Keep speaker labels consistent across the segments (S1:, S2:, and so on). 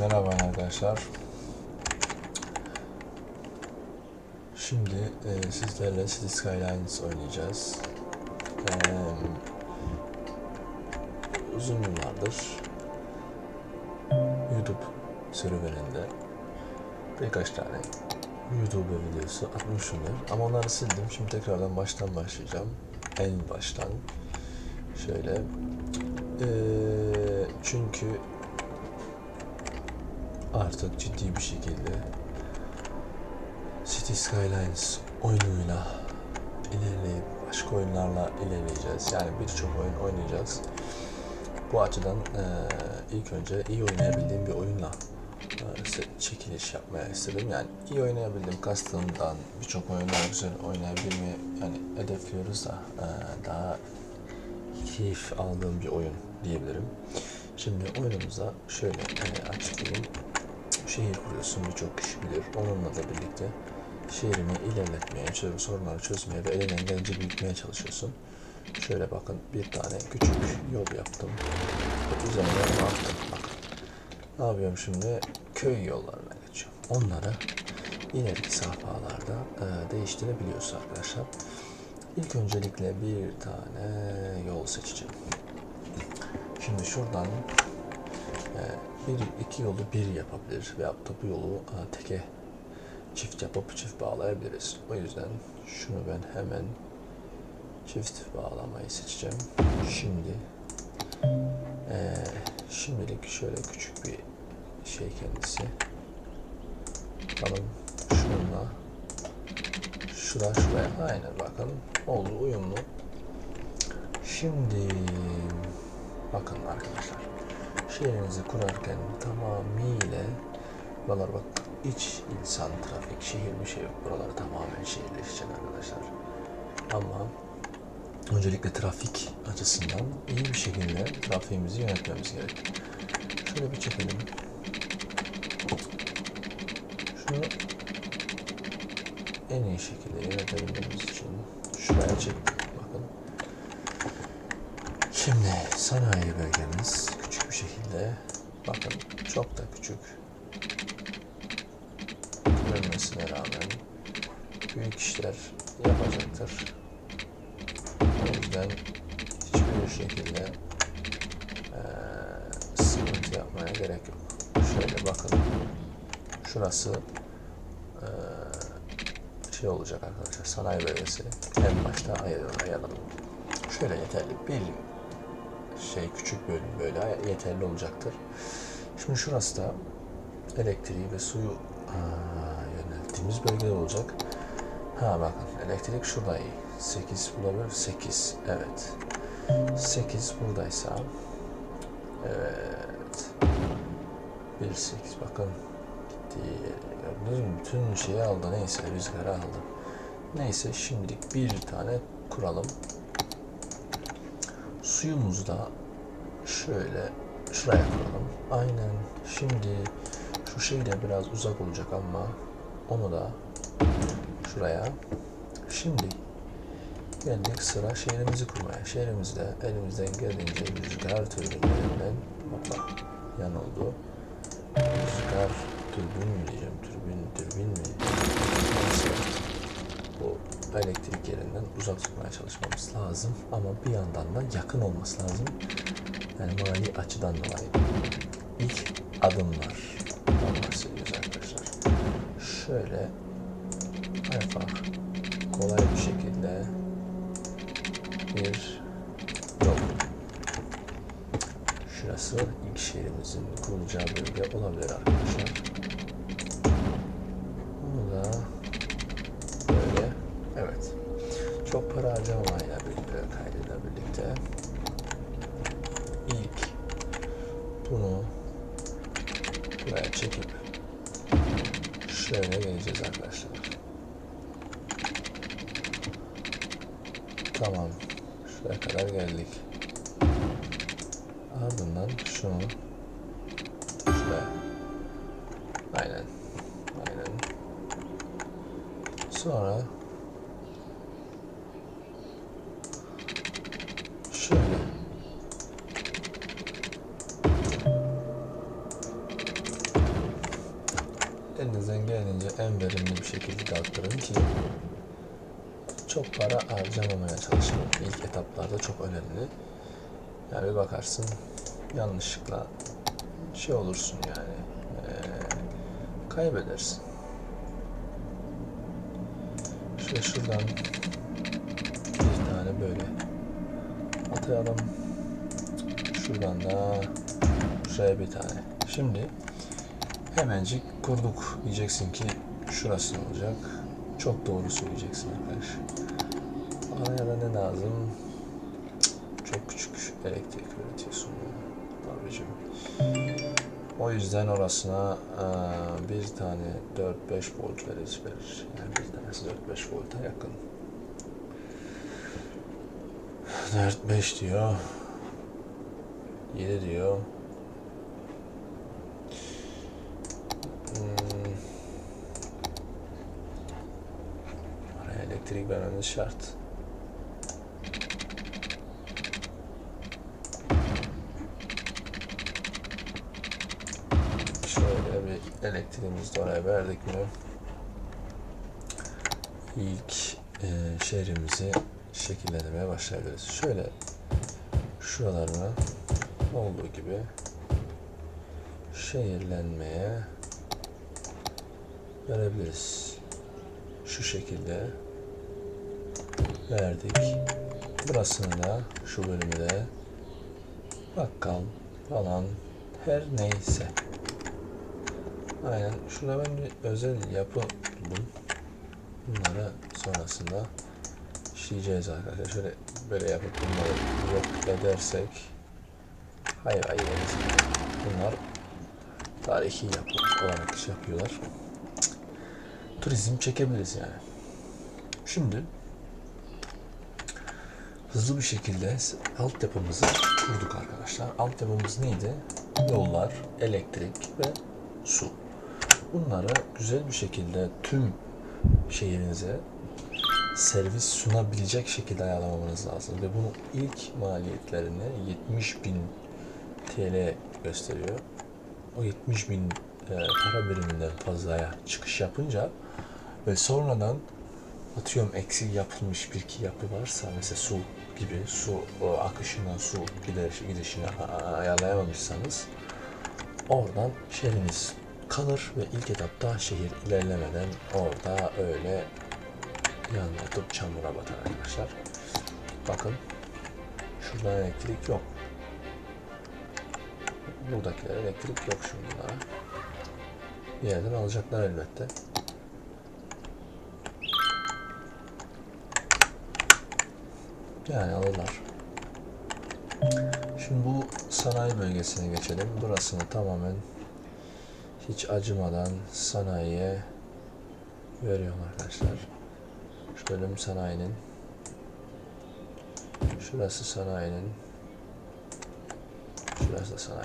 S1: Merhaba arkadaşlar. Şimdi e, sizlerle City Skylines oynayacağız. E, uzun yıllardır YouTube serüveninde birkaç tane YouTube videosu atmışımdır. Ama onları sildim. Şimdi tekrardan baştan başlayacağım. En baştan. Şöyle. E, çünkü artık ciddi bir şekilde City Skylines oyunuyla ilerleyip başka oyunlarla ilerleyeceğiz. Yani birçok oyun oynayacağız. Bu açıdan eee, ilk önce iyi oynayabildiğim bir oyunla se- çekiliş yapmaya istedim. Yani iyi oynayabildiğim kastımdan birçok oyunlar güzel oynayabilmeyi yani hedefliyoruz da eee, daha keyif aldığım bir oyun diyebilirim. Şimdi oyunumuza şöyle e, açıklayayım. Şehir kuruyorsun birçok kişi bilir. Onunla da birlikte şehrini ilerletmeye, sorunları çözmeye ve elinden gelince büyütmeye çalışıyorsun. Şöyle bakın bir tane küçük yol yaptım. Üzerine baktım. Bakın. Ne yapıyorum şimdi? Köy yollarına geçiyorum. Onları ileriki safhalarda e, değiştirebiliyoruz arkadaşlar. İlk öncelikle bir tane yol seçeceğim. Şimdi şuradan e, bir iki yolu bir yapabilir veyahut da bu yolu e, teke çift yapıp çift bağlayabiliriz. O yüzden şunu ben hemen çift bağlamayı seçeceğim. Şimdi e, şimdilik şöyle küçük bir şey kendisi. Bakalım şununla şura şuraya aynen bakın oldu uyumlu. Şimdi bakın arkadaşlar şehrinizi kurarken tamamıyla buralar bak iç insan trafik şehir bir şey yok. Buralar tamamen şehirleşecek arkadaşlar. Ama öncelikle trafik açısından iyi bir şekilde trafiğimizi yönetmemiz gerekiyor şöyle bir çekelim. Şunu en iyi şekilde yönetebilmemiz için şuraya çektik bakın. Şimdi sanayi bölgemiz şekilde bakın çok da küçük görünmesine rağmen büyük işler yapacaktır. O yüzden hiçbir şekilde eee, sıkıntı yapmaya gerek yok. Şöyle bakın şurası eee, şey olacak arkadaşlar sanayi bölgesi en başta ayır- ayarladım. Şöyle yeterli bir şey küçük bölüm böyle yeterli olacaktır. Şimdi şurası da elektriği ve suyu aa, yönelttiğimiz bölge olacak. Ha bakın elektrik şurada iyi. 8 bulabilir. 8 evet. 8 buradaysa evet. 1 8 bakın gitti. Gördünüz mü? Bütün şeyi aldı. Neyse rüzgarı aldı. Neyse şimdilik bir tane kuralım. Suyumuzu da şöyle şuraya koyalım. Aynen. Şimdi şu şey de biraz uzak olacak ama onu da şuraya. Şimdi geldik sıra şehrimizi kurmaya. Şehrimizde elimizden geldiğince rüzgar türbinlerinden hoppa yan oldu. Rüzgar türbin mi diyeceğim? Türbin, türbin mi? Bu elektrik yerinden uzak tutmaya çalışmamız lazım. Ama bir yandan da yakın olması lazım. Yani mali açıdan dolayı. İlk adımlar. bahsediyoruz arkadaşlar. Şöyle ufak kolay bir şekilde bir yol. Şurası ilk şehrimizin kurulacağı bölge olabilir arkadaşlar. Bunu da böyle evet. Çok para harcamamayla birlikte kaydıyla birlikte ilk bunu çekip şöyle geleceğiz arkadaşlar. Tamam. Şuraya kadar geldik. Ardından şunu elinizden geldiğince en verimli bir şekilde dağıttırın ki çok para harcamamaya çalışın. İlk etaplarda çok önemli. Yani bir bakarsın yanlışlıkla şey olursun yani eee, kaybedersin. Şöyle şuradan bir tane böyle atayalım. Şuradan da şuraya bir tane. Şimdi hemencik kurduk. Diyeceksin ki şurası olacak. Çok doğru söyleyeceksin arkadaş. Araya da ne lazım? Çok küçük elektrik üretiyorsun. Abicim. O yüzden orasına bir tane 4-5 volt verir. verir. Yani bir tanesi 4-5 volta yakın. 4-5 diyor. 7 diyor. Hmm. Araya elektrik vermemiz şart. Şöyle bir elektriğimizi de oraya verdik mi? İlk e, şehrimizi şekillendirmeye başlayabiliriz. Şöyle şuralarına olduğu gibi şehirlenmeye verebiliriz. Şu şekilde verdik. Burasını da şu bölümü de bakkal falan her neyse. Aynen. Şurada ben bir özel yapı buldum. Bunları sonrasında işleyeceğiz arkadaşlar. Şöyle böyle yapıp bunları yok edersek hayır hayır. Bunlar tarihi yapı olarak iş yapıyorlar. Turizm çekebiliriz yani. Şimdi hızlı bir şekilde altyapımızı kurduk arkadaşlar. Altyapımız neydi? Yollar, elektrik ve su. Bunları güzel bir şekilde tüm şehrinize servis sunabilecek şekilde ayarlamamanız lazım. Ve bunun ilk maliyetlerini 70 bin TL gösteriyor. O 70 bin e, para biriminden fazlaya çıkış yapınca ve sonradan atıyorum eksik yapılmış bir iki yapı varsa mesela su gibi su o akışından su gidişini ayarlayamamışsanız oradan şehriniz kalır ve ilk etapta şehir ilerlemeden orada öyle yanlatıp çamura batar arkadaşlar. Bakın şuradan elektrik yok. Buradakiler elektrik yok şunlara. Bir yerden alacaklar elbette. Yani alırlar. Şimdi bu sanayi bölgesine geçelim. Burasını tamamen hiç acımadan sanayiye veriyorum arkadaşlar. Şu bölüm sanayinin. Şurası sanayinin. Şurası da sanayi.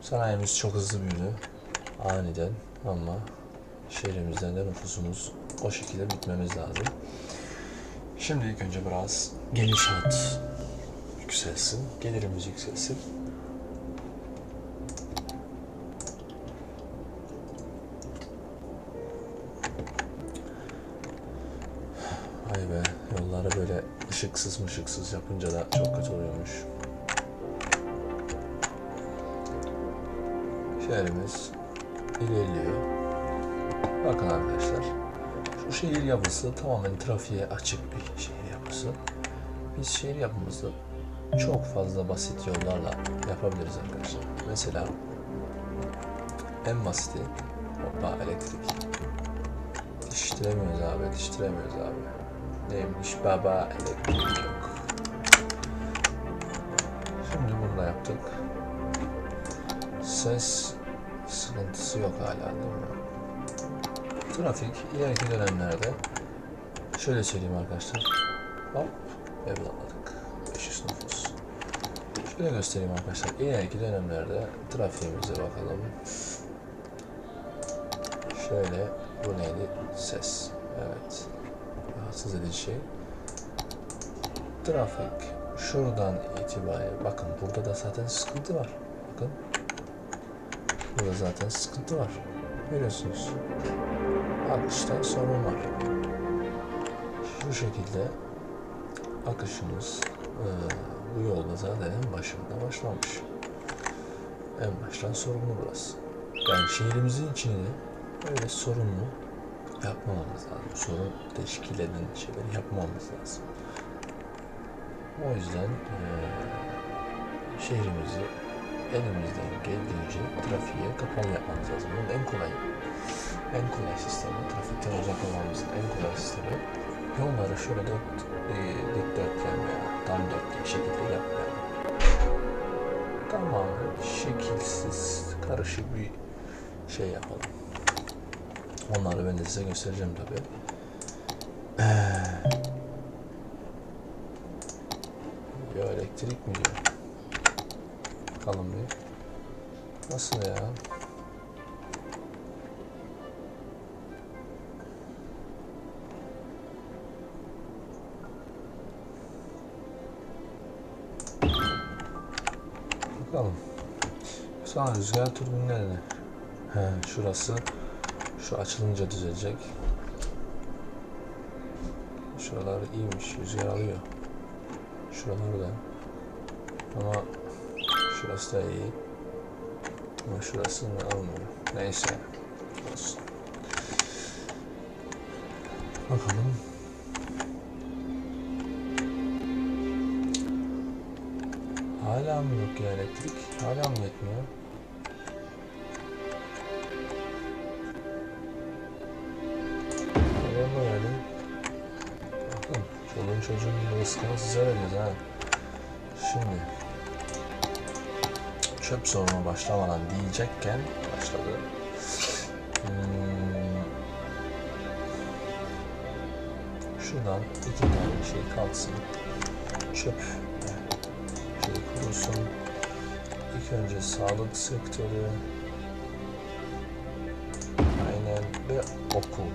S1: Sanayimiz çok hızlı büyüdü. Aniden ama şehrimizden de nüfusumuz o şekilde bitmemiz lazım. Şimdi ilk önce biraz genişat yükselsin, gelirimiz yükselsin. Vay be, yolları böyle ışıksız mışıksız yapınca da çok kötü oluyormuş. Şehrimiz ilerliyor. Bakın arkadaşlar, şu şehir yapısı tamamen trafiğe açık bir şehir yapısı. Biz şehir yapımızı çok fazla basit yollarla yapabiliriz arkadaşlar. Mesela en basiti hoppa elektrik. Yetiştiremiyoruz abi, yetiştiremiyoruz abi. Neymiş baba elektrik yok. Şimdi bunu da yaptık. Ses sıkıntısı yok hala değil mi? Trafik ileriki dönemlerde şöyle söyleyeyim arkadaşlar. Hop evlatladık. 500 nüfus. Şöyle göstereyim arkadaşlar. İleriki dönemlerde trafiğimize bakalım. Şöyle bu neydi? Ses. Evet. Rahatsız edici şey. Trafik şuradan itibaren bakın burada da zaten sıkıntı var. Bakın. Burada zaten sıkıntı var. Görüyorsunuz. Akışta sorun var. Şu şekilde akışımız e, bu yolda zaten en başında başlamış. En baştan sorunlu burası. Yani şehrimizin içini öyle sorunlu yapmamamız lazım. Sorun teşkil eden şeyleri yapmamamız lazım. O yüzden eee, şehrimizi elimizden geldiğince trafiğe kapalı yapmamız lazım. Bunun en kolay en kolay sistemi, trafikten uzak olmamızın en kolay sistemi yolları şöyle dört, e, dikdörtgen veya tam dörtgen şekilde yapmayalım. Tamamen şekilsiz, karışık bir şey yapalım. Onları ben de size göstereceğim tabi. Ya elektrik mi diyor? Bakalım bir. Nasıl ya? Bakalım. Sonra rüzgar türbinlerine. He, şurası şu açılınca düzelecek. Şuralar iyiymiş. Rüzgar alıyor. Şuralar da. Ama şurası da iyi. Ama şurasını almıyor. Neyse. Olsun. Bakalım. Hala mı yok ya elektrik? Hala mı yetmiyor? Haber verelim. Bakın çoluğun çocuğun rızkını size vereceğiz ha. Şimdi çöp sorunu başlamadan diyecekken başladı. Hmm, şuradan iki tane şey kalksın. Çöp şey kurulsun. İlk önce sağlık sektörü. Aynen ve okul.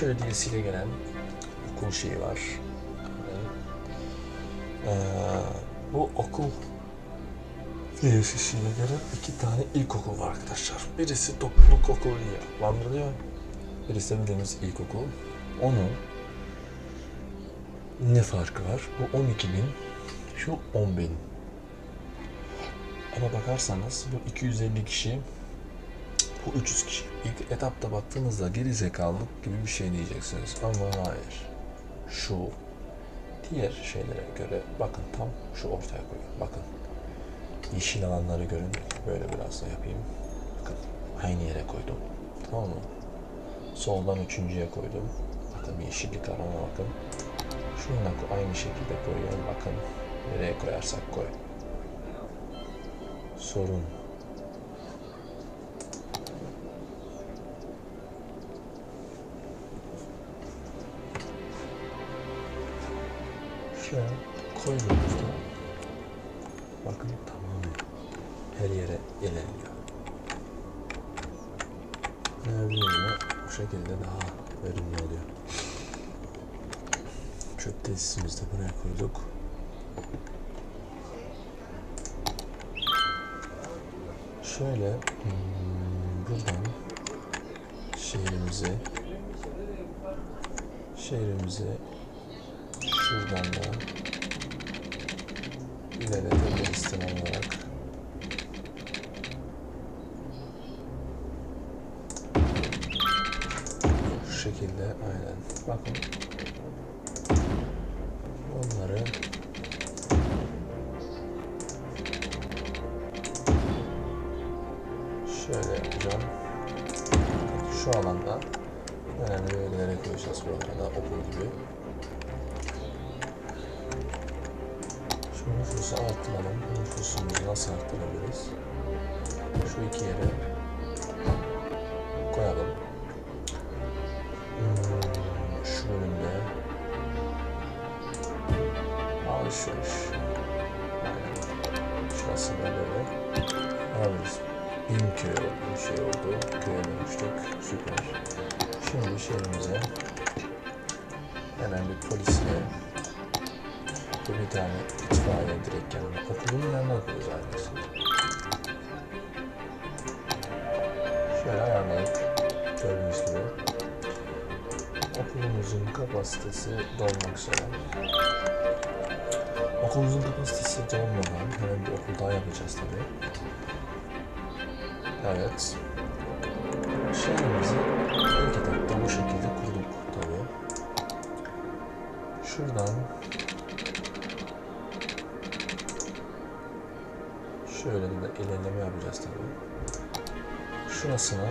S1: Şöyle gelen okul şeyi var. Ee, bu okul tesisine göre iki tane ilkokul var arkadaşlar. Birisi topluluk okulu diye adlandırılıyor. Birisi bildiğimiz ilkokul. Onun ne farkı var? Bu 12 bin, şu 10 bin. Ama bakarsanız bu 250 kişi, bu 300 kişi. İlk etapta baktığınızda geri zekalılık gibi bir şey diyeceksiniz. Ama hayır. Şu diğer şeylere göre bakın tam şu ortaya koyuyor. Bakın. Yeşil alanları görün. Böyle biraz da yapayım. Bakın aynı yere koydum. Tamam mı? Soldan üçüncüye koydum. Bakın yeşillik alana bakın. Şunu da ko- aynı şekilde koyuyorum. Bakın nereye koyarsak koy. Sorun. Şöyle koyduğumuzda bakın ilerliyor. Nerede bu şekilde daha verimli oluyor. Çöp tesisimizi de buraya koyduk. Şöyle hmm, buradan şehrimizi şehrimizi şuradan da Şu alanda önemli bölgelere koyacağız bu arada okul gibi. Şu nüfusu arttıralım. Nüfusumuzu nasıl arttırabiliriz? Şu iki yere tane itfaiye direkt yanına. Okulun yanına koyacağız arkadaşlar. Şöyle ayarladık. Gördüğünüz gibi. Okulumuzun kapasitesi dolmak üzere. Okulumuzun kapasitesi dolmadan hemen bir okul daha yapacağız tabii. Evet. Şehrimizi ilk etapta bu şekilde Şurasını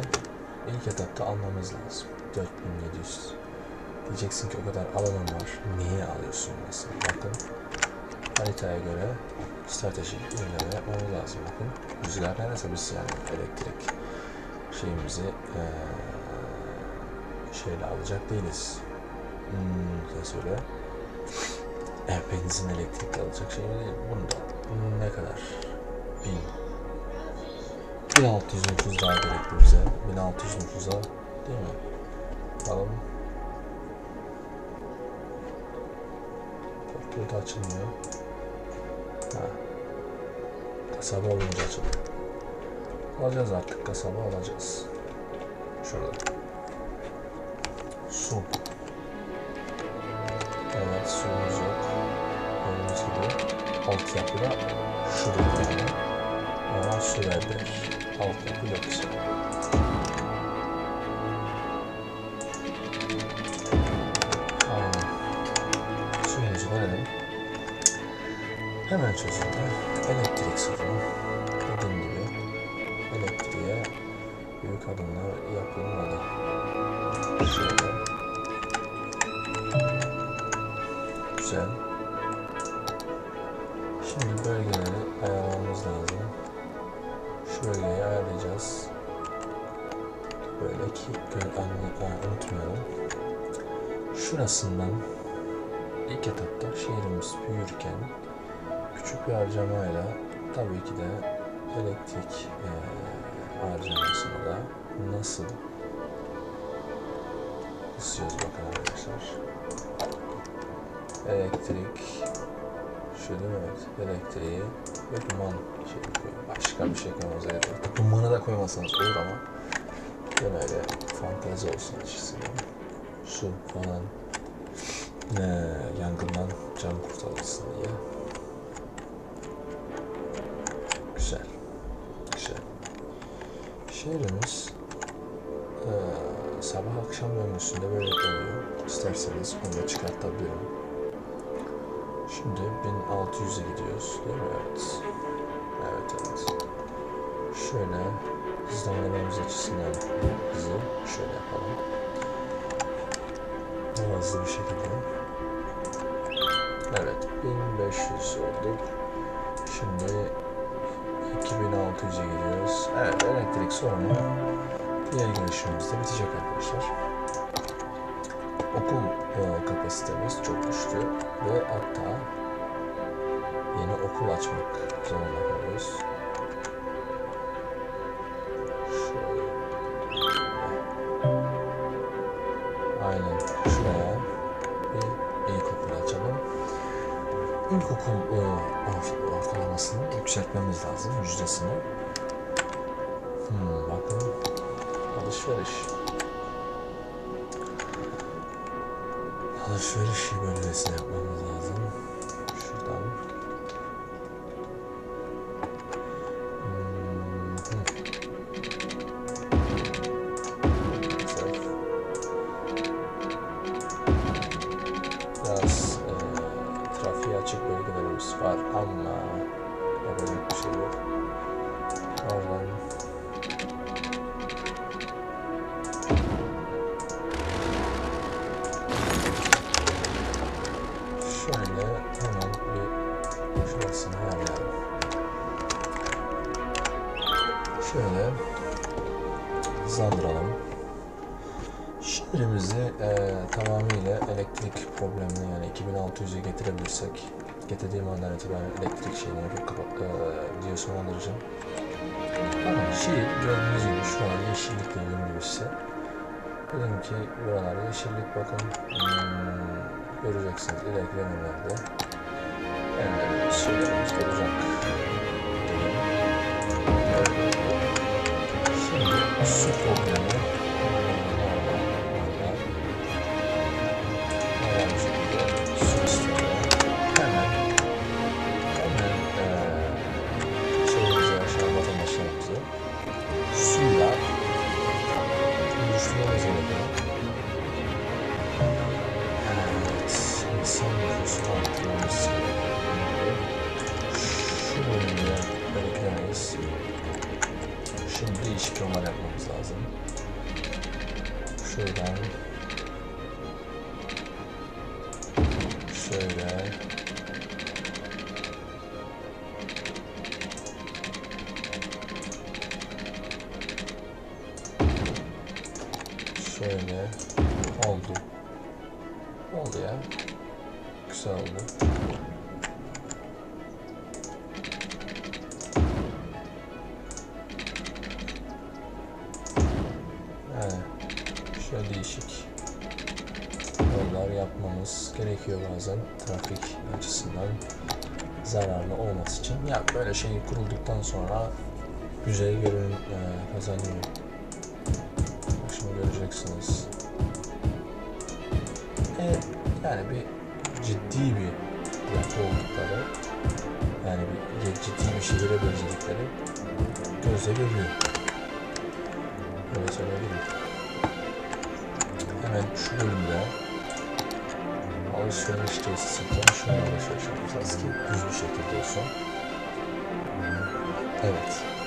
S1: ilk etapta almamız lazım. 4700. Diyeceksin ki o kadar alanım var. Niye alıyorsun mesela? Bakın haritaya göre stratejik ilerleme yapmamız lazım. Bakın rüzgar neredeyse biz yani elektrik şeyimizi eee şeyle alacak değiliz. Hmm, sen söyle. E, benzin elektrikli alacak şey değil. Bunda ne kadar? 1000 1600 nüfus daha gerekli bize. 1600 nüfusa değil mi? Bakalım. Bak burada açılmıyor. Ha. Kasaba olunca açılıyor. Alacağız artık kasaba alacağız. Şurada. Su. Evet suyumuz yok. Gördüğünüz gibi altyapıda şurada. Ama su verdiler. İse. Aynen. Suyumuzu verelim. Hemen çözüldü. Elektrik sorunu. Dediğim gibi elektriğe büyük adımlar yapılmalı. Şöyle. Güzel. Şimdi bölgeleri Ha, unutmayalım. Şurasından ilk etapta şehrimiz büyürken küçük bir harcamayla tabii ki de elektrik eee harcamasını da nasıl kısıyoruz bakın arkadaşlar. Elektrik şu değil mi? Evet. Elektriği ve duman şey. Başka bir şey koymamıza gerek yok. Dumanı da koymasanız olur ama ben öyle fantezi olsun açısından. Su falan ne yangından can kurtarılsın diye. Güzel. Güzel. Şehrimiz eee, sabah akşam döngüsünde böyle oluyor. İsterseniz onu da çıkartabilirim. Şimdi 1600'e gidiyoruz değil mi? Evet. Evet evet. Şöyle hızlanmamız açısından hızı şöyle yapalım. Daha hızlı bir şekilde. Evet 1500 olduk. Şimdi 2600'e gidiyoruz. Evet elektrik sorunu diğer girişimimizde bitecek arkadaşlar. Okul e, kapasitemiz çok güçlü ve hatta yeni okul açmak zorunda kalıyoruz. Alışveriş. Alışveriş bölgesine yapmamız lazım. Şuradan. Hmm. Biraz e, trafiğe açık bölgelerimiz var ama yapacak bir şey yok. Oradan 2600'e getirebilirsek getirdiğim andan itibaren elektrik şeyini yapıp kapat, eee video sonlandıracağım. Ama şehir gördüğünüz gibi şu an yeşillik dediğim gibi size. Dedim ki buralar yeşillik bakın. Hmm, göreceksiniz ileriki dönemlerde. Enderimiz şeylerimiz olacak. Şöyle oldu. Oldu ya. Güzel oldu. Yani şöyle değişik yollar yapmamız gerekiyor bazen trafik açısından zararlı olması için. Ya böyle şey kurulduktan sonra güzel görünüm e, kazanıyor. Göreceksiniz. E, yani bir ciddi bir yapı oldukları yani bir ciddi bir şehire benzedikleri gözle görülüyor. Öyle söyleyebilirim. Hemen şu bölümde alışveriş tesisiyken şunu alışveriş yapacağız ki düz bir şekilde olsun. Evet.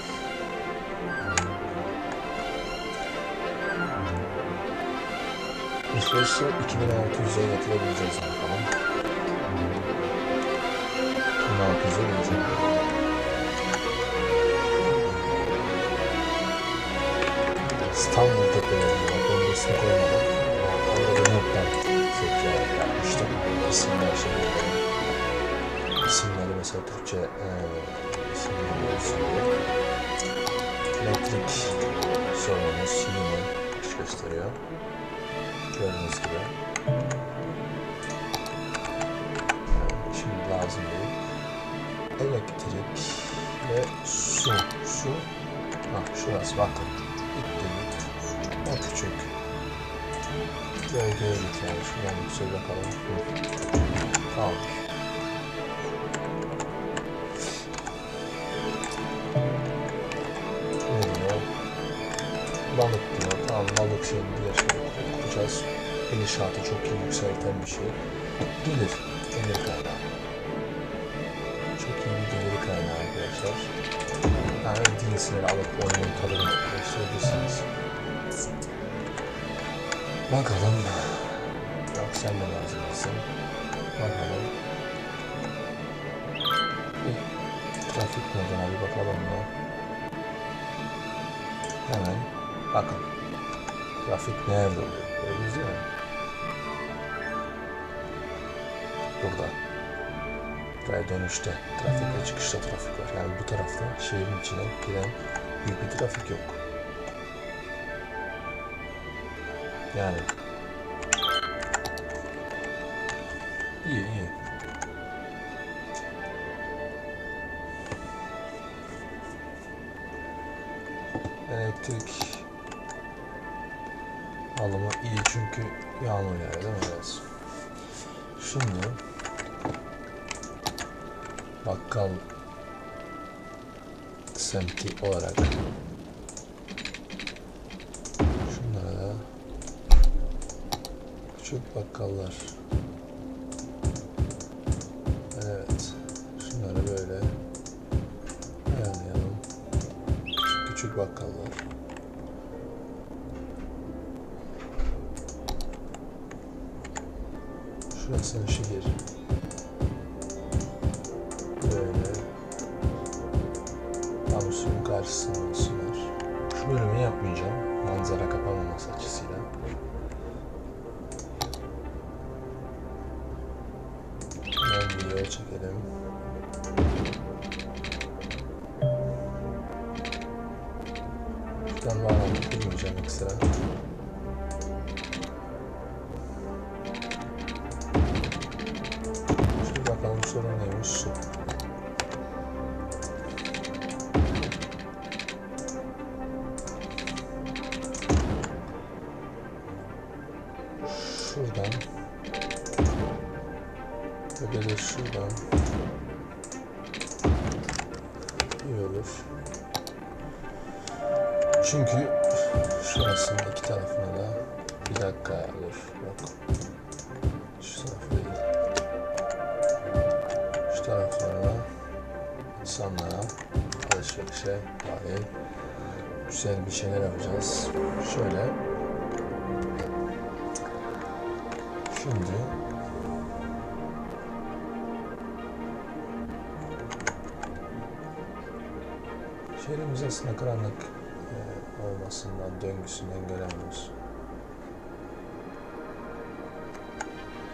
S1: İsveç'te 2600'e yatırabileceğiz bakalım. 2600'e gelecek. İstanbul tepelerinde bak onun ismi koymadım. Orada notlar seçeceğim. İşte isimler şeyleri. İsimleri mesela Türkçe e, isimleri olsun diye. Elektrik sorunumuz Siemens iş gösteriyor. Gördüğünüz gibi. Şimdi lazım değil. Elektrik ve su. Su. Ha şurası bakın. Bitti mi? O küçük. Gölgeye git yani. Şuradan yüksek bakalım. Hı. Tamam. Ne diyor? Balık diyor. Tamam balık şeyini yapacağız. İnşaatı çok iyi yükselten bir şey. Gelir. Gelir kaynağı. Çok iyi bir gelir kaynağı arkadaşlar. Yani DLC'leri alıp oyunun tadını gösterebilirsiniz. Bakalım. Yok sen de lazım mısın? Bakalım. Bir trafik moduna bir bakalım mı? Hemen bakın. Trafik nerede oluyor? Gördünüz değil mi? Burada. Buraya dönüşte trafik ve çıkışta trafik var. Yani bu tarafta şehrin içine giren büyük bir trafik yok. Yani iyi iyi. Elektrik yağmur yağıyor değil mi? Evet. Şimdi bakkal semti olarak şunlara da küçük bakkallar şurası şehir böyle suyun karşısında olsunlar. Şu bölümü yapmayacağım. Manzara kapamaması açısıyla. Hemen video çekelim. Şuradan bağlantı kurmayacağım ekstra. Çünkü şurasının iki tarafına da bir dakika dur yok. Şu tarafı değil. Şu taraflarına insanlara alışverişe dahil güzel bir şeyler yapacağız. Şöyle. Şimdi şehrimiz aslında karanlık olmasından, döngüsünden göremiyoruz.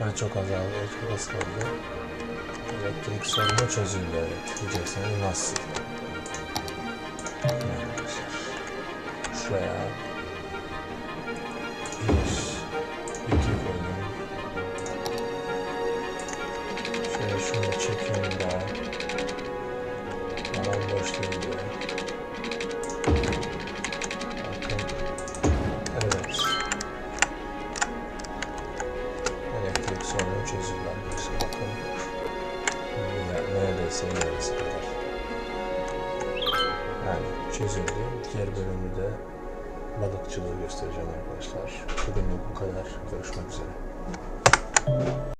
S1: Ben çok azaldı, çok az kaldı. Elektrik sorunu çözüldü evet. Nasıl? Şuraya